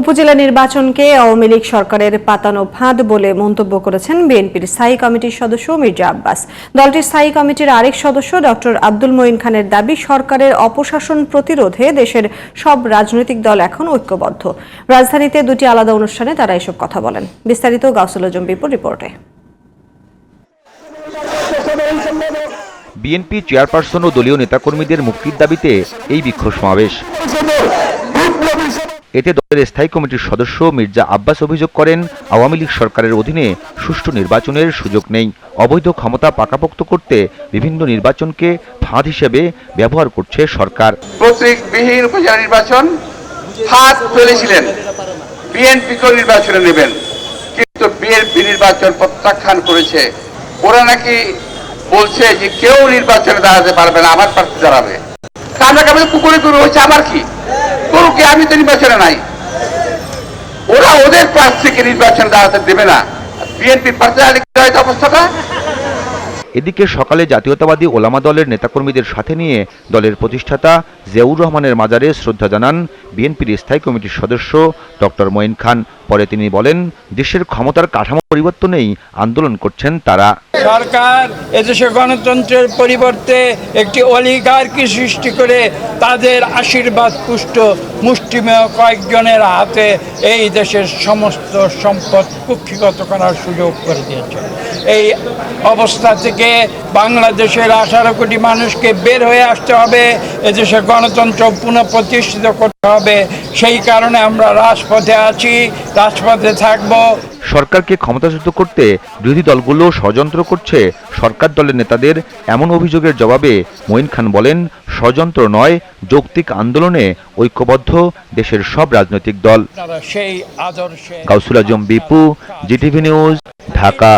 উপজেলা নির্বাচনকে আওয়ামী লীগ সরকারের পাতানো ফাঁদ বলে মন্তব্য করেছেন বিএনপির স্থায়ী কমিটির সদস্য মির্জা আব্বাস। দলটির স্থায়ী কমিটির আরেক সদস্য ডক্টর আব্দুল মঈন খানের দাবি, সরকারের অপশাসন প্রতিরোধে দেশের সব রাজনৈতিক দল এখন ঐক্যবদ্ধ। রাজধানীতে দুটি আলাদা অনুষ্ঠানে তারা এসব কথা বলেন। বিস্তারিত গাউসুল আজম বিপুর রিপোর্টে। বিএনপি চেয়ারপারসন ও দলীয় নেতাকর্মীদের মুক্তির দাবিতে এই বিক্ষোভ সমাবেশ। এতে দলের স্থায়ী কমিটির সদস্য মির্জা আব্বাস অভিযোগ করেন, আওয়ামী লীগ সরকারের অধীনে সুষ্ঠু নির্বাচনের সুযোগ নেই। অবৈধ ক্ষমতা পাকাপোক্ত করতে বিভিন্ন নির্বাচনকে ফাঁদ হিসেবে ব্যবহার করছে সরকার। প্রতীকবিহীন উপজেলা নির্বাচন হাত ফেলেছিলেন। বিএনপিকেও নির্বাচনে নেবেন, কিন্তু বিএনপি নির্বাচন প্রত্যাখ্যান করেছে। ওরা নাকি বলছে যে কেউ নির্বাচনে দাঁড়াতে পারবে না, আমার প্রার্থী দাঁড়াবে। কামড়া কামড়ে কুকুরে গরু হচ্ছে আমার কি? গরুকে আমি তো নির্বাচনে নাই। ওরা ওদের প্রার্থীকে নির্বাচন দাঁড়াতে দেবে না। বিএনপি প্রার্থী অবস্থাটা। এদিকে সকালে জাতীয়তাবাদী ওলামা দলের নেতাকর্মীদের সাথে নিয়ে দলের প্রতিষ্ঠাতা জিয়াউর রহমানের মাজারে শ্রদ্ধা জানান বিএনপির স্থায়ী কমিটির সদস্য ডক্টর মঈন খান। পরে তিনি বলেন, দেশের ক্ষমতার কাঠামো পরিবর্তনেই আন্দোলন করছেন তারা। সরকার এদেশে গণতন্ত্রের পরিবর্তে একটি অলিগার্কি সৃষ্টি করে তাদের আশীর্বাদ পুষ্ট মুষ্টিমেয় কয়েকজনের হাতে এই দেশের সমস্ত সম্পদ কুক্ষিগত করার সুযোগ করে দিয়েছে। এই অবস্থা থেকে বাংলাদেশের আঠারো কোটি মানুষকে বের হয়ে আসতে হবে এদেশে গণতন্ত্র পুনঃপ্রতিষ্ঠিত করতে হবে। সেই কারণে আমরা রাজপথে আছি রাজপথে থাকব। সরকারকে ক্ষমতাচ্যুত করতে বিরোধী দলগুলো ষড়যন্ত্র করছে। সরকার দলের নেতাদের এমন অভিযোগের জবাবে মঈন খান বলেন ষড়যন্ত্র নয় যৌক্তিক আন্দোলনে ঐক্যবদ্ধ দেশের সব রাজনৈতিক দল। সেই আদর্শে কাউসুল আজম বিপু জিটিভি নিউজ ঢাকা।